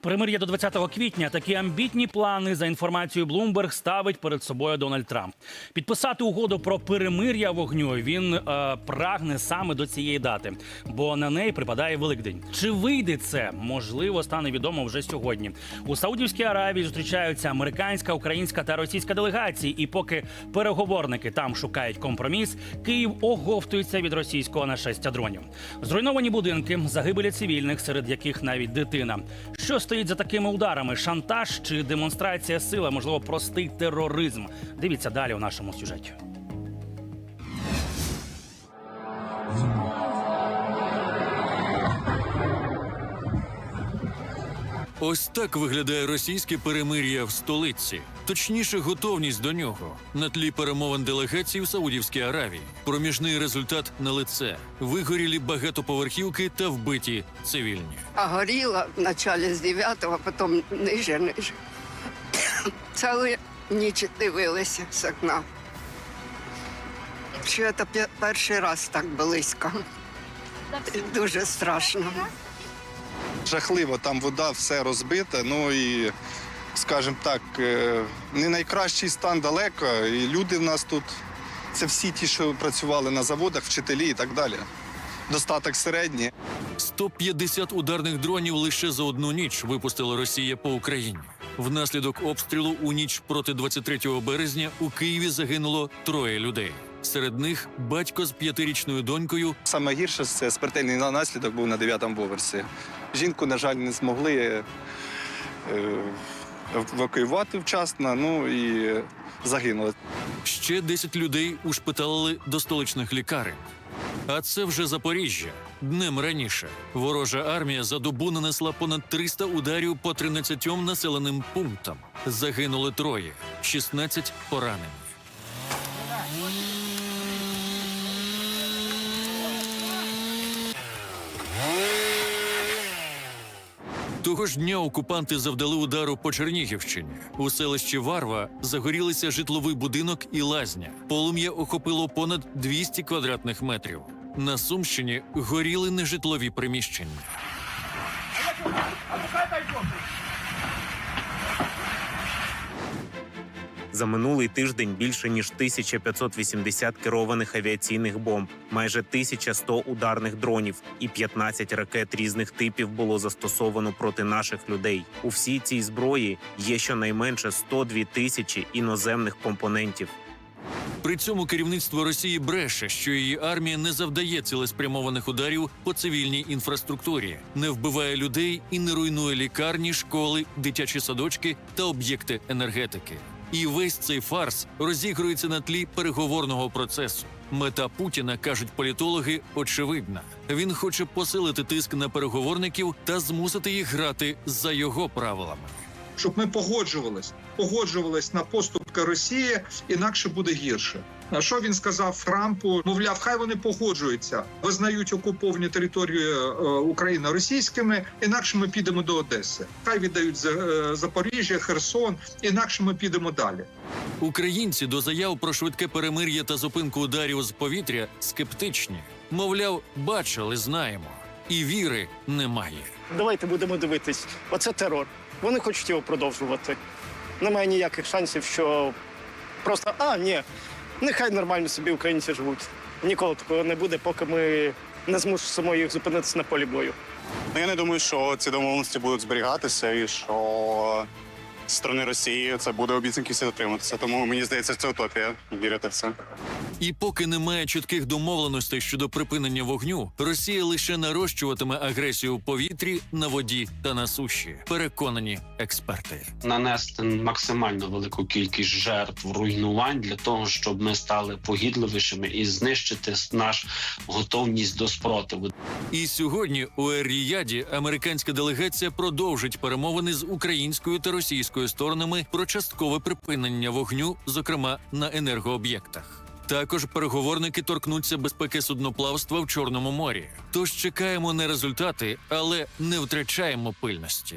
Перемир'я до 20 квітня. Такі амбітні плани за інформацією Bloomberg ставить перед собою Дональд Трамп. Підписати угоду про перемир'я вогню він е, прагне саме до цієї дати, бо на неї припадає Великдень. Чи вийде це? Можливо, стане відомо вже сьогодні. У Саудівській Аравії зустрічаються американська, українська та російська делегації. І поки переговорники там шукають компроміс, Київ оговтується від російського нашестя дронів. Зруйновані будинки, загибелі цивільних, серед яких навіть дитина. Що стоїть за такими ударами? Шантаж чи демонстрація сили, можливо, простий тероризм? Дивіться далі у нашому сюжеті. Ось так виглядає російське перемир'я в столиці, точніше, готовність до нього на тлі перемовин делегацій в Саудівській Аравії. Проміжний результат на лице вигорілі багатоповерхівки та вбиті цивільні. А горіла вначале з 9-го, потім ниже, ниже. Цілу ніч дивилися з окна. Що це перший раз так близько. Дуже страшно. жахливо, там вода, все розбите. Ну і, скажімо так, е, не найкращий стан далеко. І люди в нас тут це всі ті, що працювали на заводах, вчителі і так далі. Достаток середній. 150 ударних дронів лише за одну ніч випустила Росія по Україні. Внаслідок обстрілу у ніч проти 23 березня у Києві загинуло троє людей. Серед них батько з п'ятирічною донькою Саме гірше це смертельний наслідок був на 9-му поверсі. Жінку, на жаль, не змогли е, евакуювати вчасно, ну і загинули. Ще 10 людей ушпиталили до столичних лікарень. А це вже Запоріжжя. Днем раніше ворожа армія за добу нанесла понад 300 ударів по 13 населеним пунктам. Загинули троє, 16 поранені. Того ж дня окупанти завдали удару по Чернігівщині. У селищі Варва загорілися житловий будинок і лазня. Полум'я охопило понад 200 квадратних метрів. На Сумщині горіли нежитлові приміщення. За минулий тиждень більше ніж 1580 керованих авіаційних бомб, майже 1100 ударних дронів і 15 ракет різних типів було застосовано проти наших людей. У всій цій зброї є щонайменше 102 тисячі іноземних компонентів. При цьому керівництво Росії бреше, що її армія не завдає цілеспрямованих ударів по цивільній інфраструктурі, не вбиває людей і не руйнує лікарні, школи, дитячі садочки та об'єкти енергетики. І весь цей фарс розігрується на тлі переговорного процесу. Мета Путіна кажуть політологи очевидна. Він хоче посилити тиск на переговорників та змусити їх грати за його правилами. щоб ми погоджувались, погоджувались на поступки Росії, інакше буде гірше. А що він сказав Трампу? Мовляв, хай вони погоджуються, визнають окуповані території е, України російськими, інакше ми підемо до Одеси. Хай віддають За- е, Запоріжжя, Херсон, інакше ми підемо далі. Українці до заяв про швидке перемир'я та зупинку ударів з повітря скептичні. Мовляв, бачили, знаємо, і віри немає. Давайте будемо дивитись. Оце терор. Вони хочуть його продовжувати. Немає ніяких шансів, що просто а, ні, нехай нормально собі українці живуть. Ніколи такого не буде, поки ми не змусимо їх зупинитися на полі бою. Ну, я не думаю, що ці домовленості будуть зберігатися, і що з сторони Росії це буде обіцянки всі дотриматися. Тому мені здається, це утопія вірити в це. І поки немає чітких домовленостей щодо припинення вогню, Росія лише нарощуватиме агресію в повітрі, на воді та на суші. Переконані експерти. нанести максимально велику кількість жертв руйнувань для того, щоб ми стали погідливішими і знищити наш готовність до спротиву. І сьогодні у Ер-Ріяді американська делегація продовжить перемовини з українською та російською сторонами про часткове припинення вогню, зокрема на енергооб'єктах. Також переговорники торкнуться безпеки судноплавства в Чорному морі. Тож чекаємо на результати, але не втрачаємо пильності.